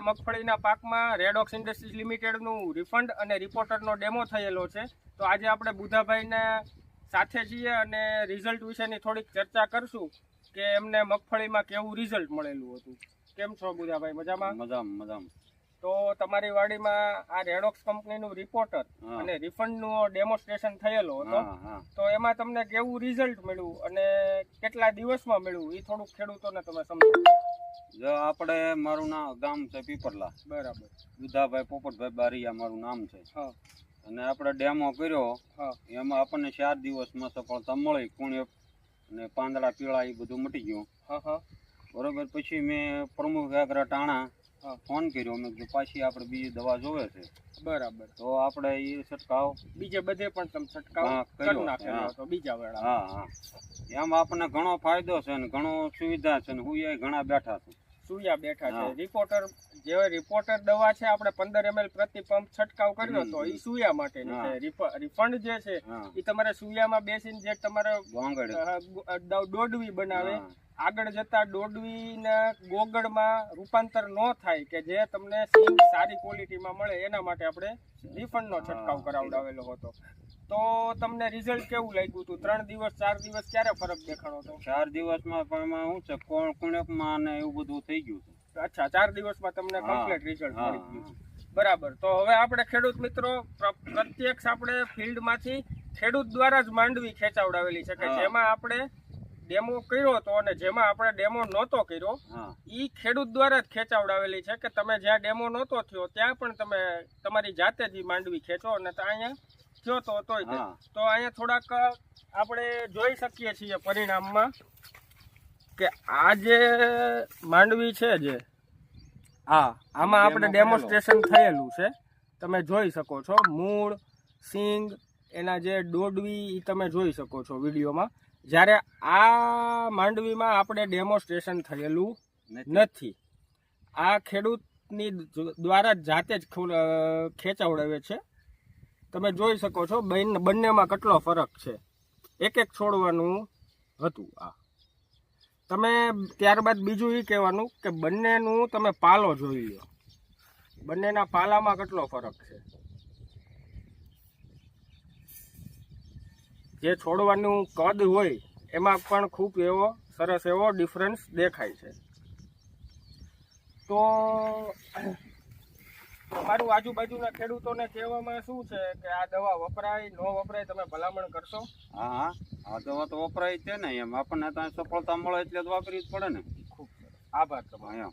મગફળીના પાકમાં redox industries લિમિટેડનું refund અને રિપોર્ટરનો ડેમો થયેલો છે. તો આજે આપણે બુધાભાઈને સાથે જઈએ અને રિઝલ્ટ વિશેની થોડીક ચર્ચા કરશું કે એમને મગફળીમાં કેવું રિઝલ્ટ મળેલું હતું. કેમ છો બુધાભાઈ? મજામાં? મજામાં મજામાં. તો તમારી વાડીમાં આ રેડોક્સ કંપનીનું રિપોર્ટર અને રિફંડનું ડેમોન્સ્ટ્રેશન થયેલો હતો. તો એમાં તમને કેવું રિઝલ્ટ મળ્યું અને કેટલા દિવસમાં મળ્યું? એ થોડુંક ખેડૂતોને તમે સમજો જો આપણે મારું નામ ગામ છે પીપરલા. બરાબર. દુધાભાઈ પોપટભાઈ બારીયા મારું નામ છે. હા. અને આપણે ડેમો કર્યો. હા. એમાં આપણને ચાર દિવસમાં સફળતા મળી. કુણ્ય અને પાંદડા પીળા એ બધું મટી ગયું. હા હા. બરોબર? પછી મેં પ્રમુખ આગળ ટાણા ફોન કર્યો. મેં કીધું પાછી આપણે બીજી દવા જોવે છે. બરાબર. તો આપણે એ છંટકાવ બીજે બધે પણ તમે છંટકાવ કરી. નાખેલો બીજા વેળા હા હા. એમાં આપણને ઘણો ફાયદો છે ને ઘણો સુવિધા છે ને હું એ ઘણા બેઠા છે. સુયા બેઠા છે. રિપોર્ટર જે રિપોર્ટર દવા છે આપણે પંદર એમએલ પ્રતિ પંપ છંટકાવ કર્યો હતો તો એ સુયા માટેની છે. રિફંડ જે છે એ તમારે સુયામાં બેસીને જે તમારે દોડવી બનાવે આગળ જતા દોડવીના ગોગળમાં રૂપાંતર ન થાય કે જે તમને સારી ક્વોલિટીમાં મળે એના માટે આપણે રિફંડનો છંટકાવ હા. કરાવડાવેલો હતો. તો તમને રિઝલ્ટ કેવું લાગ્યું હતું? ત્રણ દિવસ ચાર દિવસ ક્યારે ફરક દેખાણો હતો? ચાર દિવસમાં પણ એમાં શું છે કોણ કુણકમાં ને એવું બધું થઈ ગયું હતું. અચ્છા ચાર દિવસમાં તમને. કમ્પ્લીટ રિઝલ્ટ મળી ગયું. બરાબર. તો હવે આપણે ખેડૂત મિત્રો પ્ર- પ્રત્યક્ષ આપણે ફિલ્ડમાંથી ખેડૂત દ્વારા જ માંડવી ખેંચાવડાવેલી છે કે જેમાં આપણે ડેમો કર્યો હતો અને જેમાં આપણે ડેમો નહોતો કર્યો ઈ ખેડૂત દ્વારા જ ખેંચાવડાવેલી છે કે તમે જ્યાં ડેમો નહોતો થયો ત્યાં પણ તમે તમારી જાતે જ માંડવી ખેંચો અને અહીંયા થયો તો તોય તો અહીંયા થોડાક આપણે જોઈ શકીએ છીએ પરિણામમાં કે આ જે માંડવી છે જે હા. આમાં આપણે ડેમોન્સ્ટ્રેશન થયેલું છે. તમે જોઈ શકો છો મૂળ સિંગ એના જે દોડવી એ તમે જોઈ શકો છો વિડીયોમાં. જ્યારે આ માંડવીમાં આપણે ડેમોન્સ્ટ્રેશન થયેલું નથી. આ ખેડૂતની દ્વારા જાતે જ ખેંચાવડાવે છે. તમે જોઈ શકો છો, બંને, બંનેમાં કેટલો ફરક છે. એક એક છોડવાનું હતું આ. તમે ત્યારબાદ બીજું એ કહેવાનું કે બંનેનું તમે પાલો જોઈ લો બંનેના પાલામાં કેટલો ફરક છે? જે છોડવાનું કદ હોય, એમાં પણ ખૂબ એવો સરસ એવો ડિફરન્સ દેખાય છે. તો તમારું આજુબાજુના ખેડૂતોને કહેવામાં શું છે કે આ દવા વપરાય ન વપરાય તમે ભલામણ કરશો? હા હા. આ દવા તો વપરાય છે ને એમ આપણને ત્યાં સફળતા મળે એટલે તો વાપરવી જ પડે ને. ખૂબ આભાર તમારો. એમ.